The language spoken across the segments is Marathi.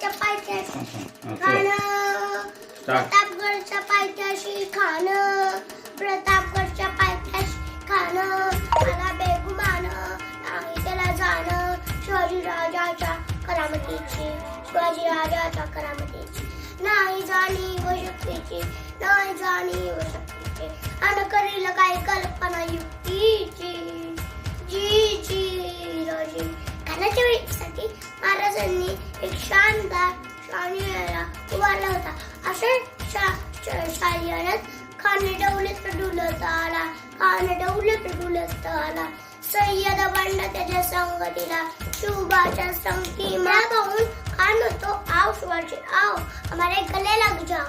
प्रतापगडच्या पायथ्याशी खाणं प्रतापगडच्या पायथ्याशी खाणं. प्रतापगडच्या पायथ्याशी खाणं. मला बेगुमान नाही त्याला जाणं. शिवाजी राजाच्या करामतीची. शिवाजी राजाच्या करामतीची. नाही जाणीव शक्तीची नाही जाणीव शक्तीची आणि करील काही कल्पना युक्तीची? जी जी रोजी खाण्याच्या वेळेसाठी महाराजांनी एक शानदार शानियाला उभारला होता असे शा खाने खाणे डुलत आला खाणे डवलेत डुलत आला सय्यद बंड त्याच्या संगतीला शुभाच्या संगती मा पाहून खान होतो आव शिवाजी आव हमारे गले लग जा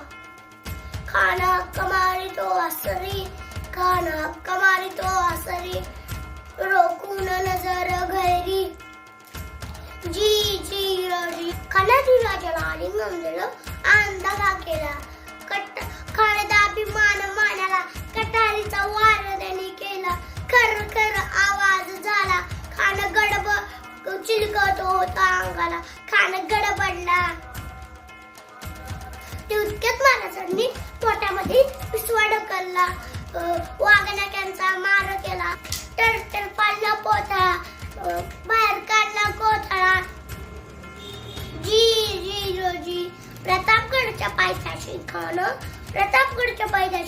खाना कमारी तो असरी खाना कमारी तो असरी रोक रजी खाण्याची राजाला आलिंगन केला कट खाण्याचा अभिमान मानाला कटारीचा वार त्यांनी केला कर खर आवाज झाला खाण गडब चिलकत होता अंगाला खाण गडबडला तितक्यात महाराजांनी पोटामध्ये प्रतापगडच्या पायथ्याशी प्रतापगडच्या पायथ्याशी